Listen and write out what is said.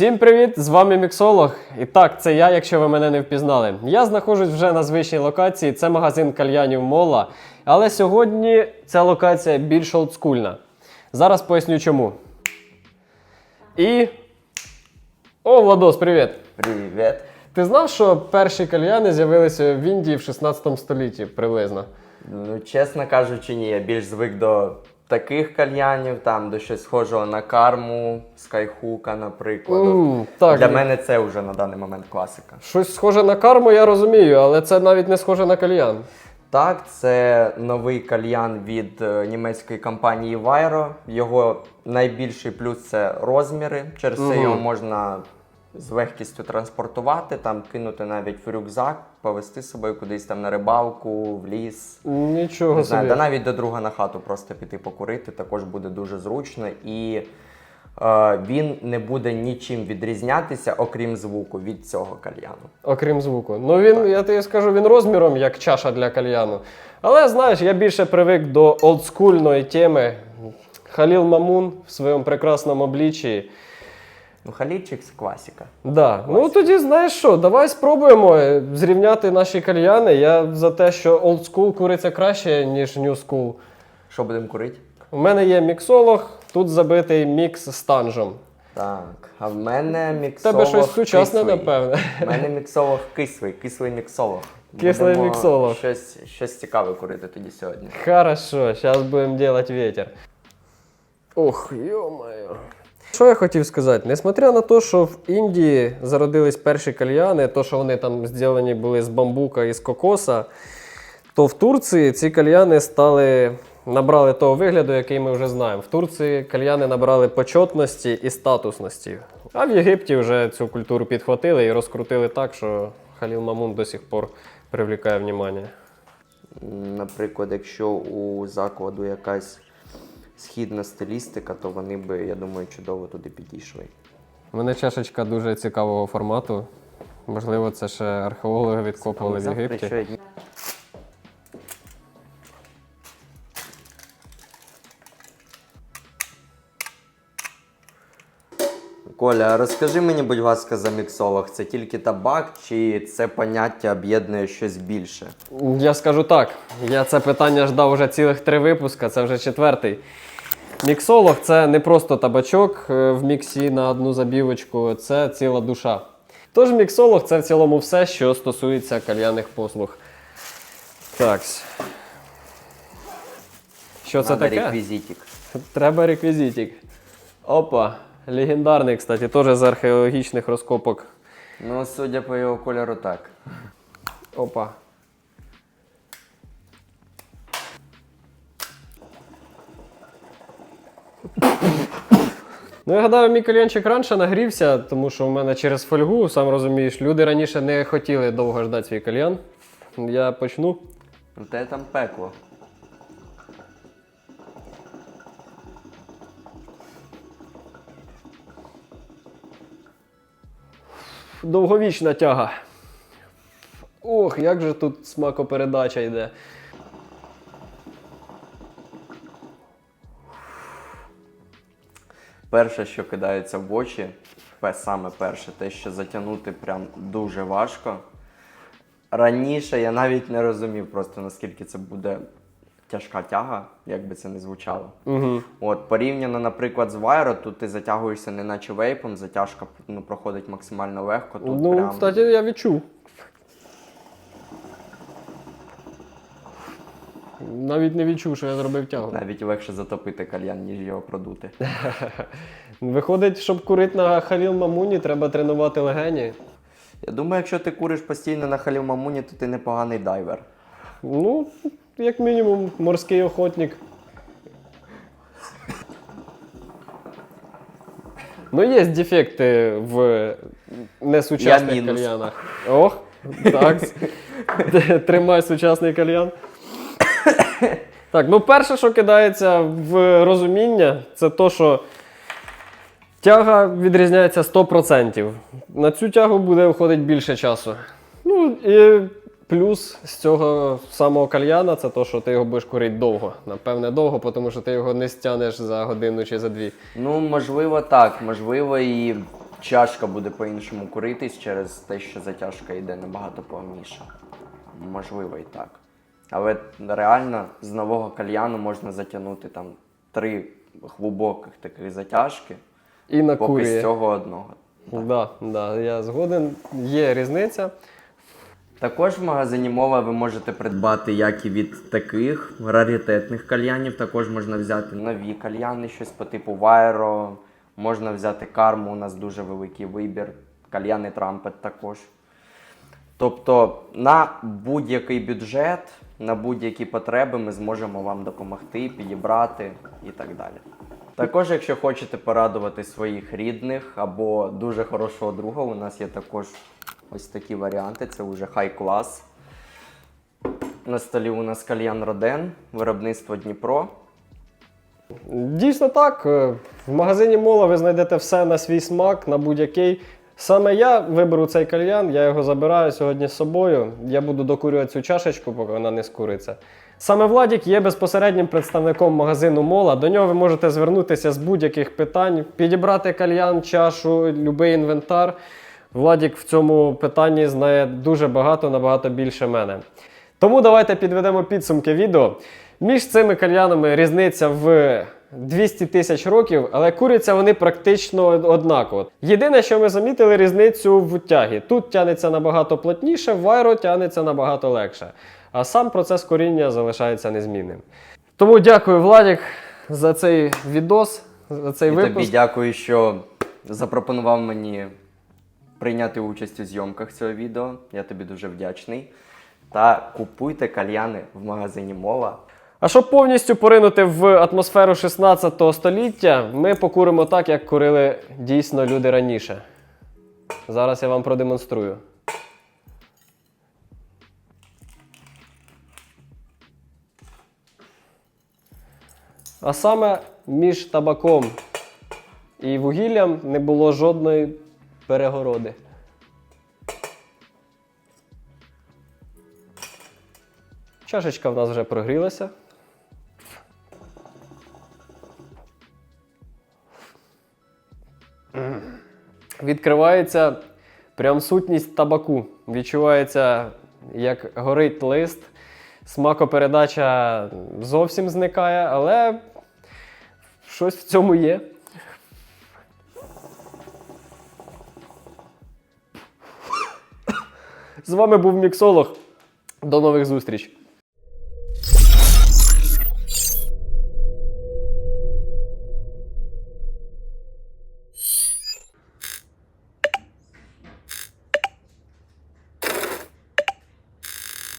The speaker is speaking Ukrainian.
Всім привіт! З вами Міксолог. І так, це я, якщо ви мене не впізнали. Я знаходжусь вже на звичній локації. Це магазин кальянів Мола. Але сьогодні ця локація більш олдскульна. Зараз поясню чому. І. О, Владос, привіт! Привіт. Ти знав, що перші кальяни з'явилися в Індії в 16 столітті приблизно? Ну, чесно кажучи, ні, я більш звик до таких кальянів, там до щось схожого на карму, скайхука, наприклад. М, так. Для мене це вже на даний момент класика. Щось схоже на карму, я розумію, але це навіть не схоже на кальян. Так, це новий кальян від е, німецької компанії Vairo. Його найбільший плюс це розміри. Через це Мгм. його можна з легкістю транспортувати, там кинути навіть в рюкзак, повезти з собою кудись там на рибалку, в ліс. Нічого Не знаю, собі. да навіть до друга на хату просто піти покурити, також буде дуже зручно. І е, він не буде нічим відрізнятися, окрім звуку, від цього кальяну. Окрім звуку. Ну він, я тобі скажу, він розміром як чаша для кальяну. Але знаєш, я більше привик до олдскульної теми. Халіл Мамун в своєму прекрасному обличчі. Ну, халічик це класика. Да. Ну тоді знаєш що, давай спробуємо зрівняти наші кальяни. Я за те, що олдскул куриться краще, ніж нью-скул. Що будемо курити? У мене є міксолог, тут забитий мікс з танжем. Так, а в мене міксолог тебе щось сучасне, напевне. У мене міксолог кислий, кислий міксолог. Кислий Будемо міксолог. Щось, щось цікаве курити тоді сьогодні. Хорошо, сейчас будем делать ветер. Ох, ё-моё. Що я хотів сказати? Несмотря на те, що в Індії зародились перші кальяни, то, що вони там зроблені були з бамбука і з кокоса, то в Турції ці кальяни стали, набрали того вигляду, який ми вже знаємо. В Турції кальяни набрали почетності і статусності. А в Єгипті вже цю культуру підхватили і розкрутили так, що Халіл Мамун до сих пор привлікає внимання. Наприклад, якщо у закладу якась східна стилістика, то вони би, я думаю, чудово туди підійшли. У мене чашечка дуже цікавого формату. Можливо, це ще археологи відкопували в Єгипті. Коля, розкажи мені, будь ласка, за міксолог. Це тільки табак, чи це поняття об'єднує щось більше? Я скажу так, я це питання ждав вже цілих три випуска, це вже четвертий. Міксолог це не просто табачок е, в міксі на одну забівочку, це ціла душа. Тож міксолог це в цілому все, що стосується кальянних послуг. Так. Що це Надо таке? реквізитик. Треба реквізитик. Опа. Легендарний, кстати, теж з археологічних розкопок. Ну, судя по його кольору, так. Опа. Ну, я гадаю, мій кальянчик раніше нагрівся, тому що в мене через фольгу, сам розумієш, люди раніше не хотіли довго ждати свій кальян. Я почну. Ну, те там пекло. Довговічна тяга. Ох, як же тут смакопередача йде. Перше, що кидається в очі, саме перше, те, що затягнути прям дуже важко. Раніше я навіть не розумів просто наскільки це буде тяжка тяга, як би це не звучало. Угу. От, порівняно, наприклад, з Вайро, тут ти затягуєшся не наче вейпом, затяжка ну, проходить максимально легко. Тут Ну, прям... кстати, я відчув. Навіть не відчув, що я зробив тягу. навіть легше затопити кальян, ніж його продути. Виходить, щоб курити на Халіл Мамуні, треба тренувати легені. Я думаю, якщо ти куриш постійно на халів мамуні, то ти непоганий дайвер. Ну, як мінімум, морський охотник. Ну, є дефекти в несучасних Я мінус. кальянах. Ох, так. Тримай сучасний кальян. Так, ну перше, що кидається в розуміння, це то, що тяга відрізняється 100%. На цю тягу буде входити більше часу. Ну і плюс з цього самого кальяна це то, що ти його будеш курити довго. Напевне, довго, тому що ти його не стягнеш за годину чи за дві. Ну, можливо, так. Можливо, і чашка буде по-іншому куритись через те, що затяжка йде набагато повніша. Можливо, і так. Але реально з нового кальяну можна затягнути там три глибоких таких затяжки, І на поки з цього одного. Да, да, я згоден. Є різниця. Також в магазині мова ви можете придбати як і від таких раритетних кальянів, також можна взяти нові кальяни, щось по типу Вайро, можна взяти карму, у нас дуже великий вибір, кальяни Трампет також. Тобто на будь-який бюджет, на будь-які потреби ми зможемо вам допомогти, підібрати і так далі. Також, якщо хочете порадувати своїх рідних або дуже хорошого друга, у нас є також ось такі варіанти. Це вже хай клас. На столі у нас кальян Роден, виробництво Дніпро. Дійсно так. е, В магазині Мола ви знайдете все на свій смак, на будь-який. Саме я виберу цей кальян, я його забираю сьогодні з собою. Я буду докурювати цю чашечку, поки вона не скуриться. Саме Владік є безпосереднім представником магазину Мола. До нього ви можете звернутися з будь-яких питань, підібрати кальян, чашу, будь-який інвентар. Владік в цьому питанні знає дуже багато, набагато більше мене. Тому давайте підведемо підсумки відео. Між цими кальянами різниця в 200 тисяч років, але куряться вони практично однаково. Єдине, що ми замітили, різницю в тягі. Тут тягнеться набагато плотніше, вайро тягнеться набагато легше. А сам процес коріння залишається незмінним. Тому дякую, Владік, за цей відос, за цей І випуск. тобі дякую, що запропонував мені прийняти участь у зйомках цього відео. Я тобі дуже вдячний. Та купуйте кальяни в магазині Мола. А щоб повністю поринути в атмосферу 16 століття, ми покуримо так, як курили дійсно люди раніше. Зараз я вам продемонструю. А саме між табаком і вугіллям не було жодної перегороди. Чашечка в нас вже прогрілася. Відкривається прям сутність табаку. Відчувається, як горить лист. Смакопередача зовсім зникає, але щось в цьому є. З вами був міксолог. До нових зустріч!